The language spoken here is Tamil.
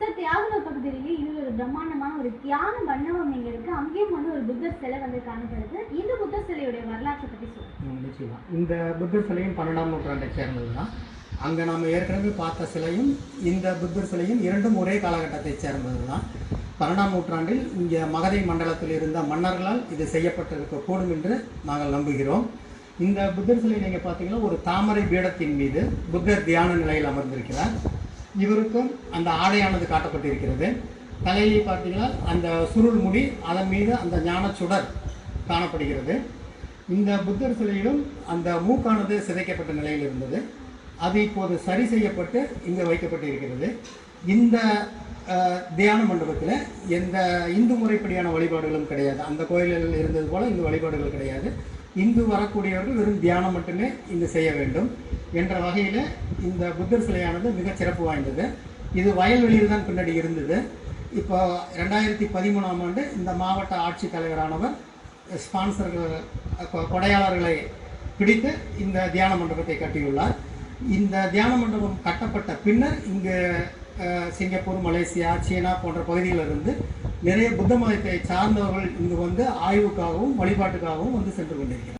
சார் தியாகுல பகுதியிலேயே இது ஒரு பிரம்மாண்டமான ஒரு தியான மண்டபம் இங்க இருக்கு. அங்கேயும் வந்து ஒரு புத்தர் சிலை வந்து காணப்படுது. இந்த புத்தர் சிலையுடைய வரலாற்றை பத்தி சொல்லுங்க. நிச்சயமா. இந்த புத்தர் சிலையும் பன்னெண்டாம் நூற்றாண்டை சேர்ந்தது தான். அங்கே நாம் ஏற்கனவே பார்த்த சிலையும் இந்த புத்தர் சிலையும் இரண்டும் ஒரே காலகட்டத்தை சேர்ந்தது தான். பன்னெண்டாம் நூற்றாண்டில் இங்கே மகதை மண்டலத்தில் இருந்த மன்னர்களால் இது செய்யப்பட்டிருக்கக்கூடும் என்று நாங்கள் நம்புகிறோம். இந்த புத்தர் சிலை நீங்கள் பார்த்தீங்கன்னா ஒரு தாமரை பீடத்தின் மீது புத்தர் தியான நிலையில் அமர்ந்திருக்கிறார். இவருக்கும் அந்த ஆடையானது காட்டப்பட்டிருக்கிறது. தலையை பார்த்தீங்கன்னா அந்த சுருள் முடி அதன் மீது அந்த ஞானச் சுடர் காணப்படுகிறது. இந்த புத்தர் சிலையிலும் அந்த மூக்கானது சிதைக்கப்பட்ட நிலையில் இருந்தது. அது இப்போது சரி செய்யப்பட்டு இங்கே வைக்கப்பட்டிருக்கிறது. இந்த தியான மண்டபத்தில் எந்த இந்து முறைப்படியான வழிபாடுகளும் கிடையாது. அந்த கோயிலில் இருந்தது போல் இந்த வழிபாடுகள் கிடையாது. இந்து வரக்கூடியவர்கள் வெறும் தியானம் மட்டுமே இங்கு செய்ய வேண்டும். என்ற வகையில் இந்த புத்தர் சிலையானது மிகச் சிறப்பு வாய்ந்தது. இது வயல்வெளியில் தான் பின்னாடி இருந்தது. இப்போ ரெண்டாயிரத்தி பதிமூணாம் ஆண்டு இந்த மாவட்ட ஆட்சித் தலைவரானவர் ஸ்பான்சர்கள் கொடையாளர்களை பிடித்து இந்த தியான மண்டபத்தை கட்டியுள்ளார். இந்த தியான மண்டபம் கட்டப்பட்ட பின்னர் இங்கு சிங்கப்பூர் மலேசியா சீனா போன்ற பகுதிகளிலிருந்து நிறைய புத்த மதத்தை சார்ந்தவர்கள் இங்கு வந்து ஆய்வுக்காகவும் வழிபாட்டுக்காகவும் வந்து சென்று கொண்டிருக்கிறார்.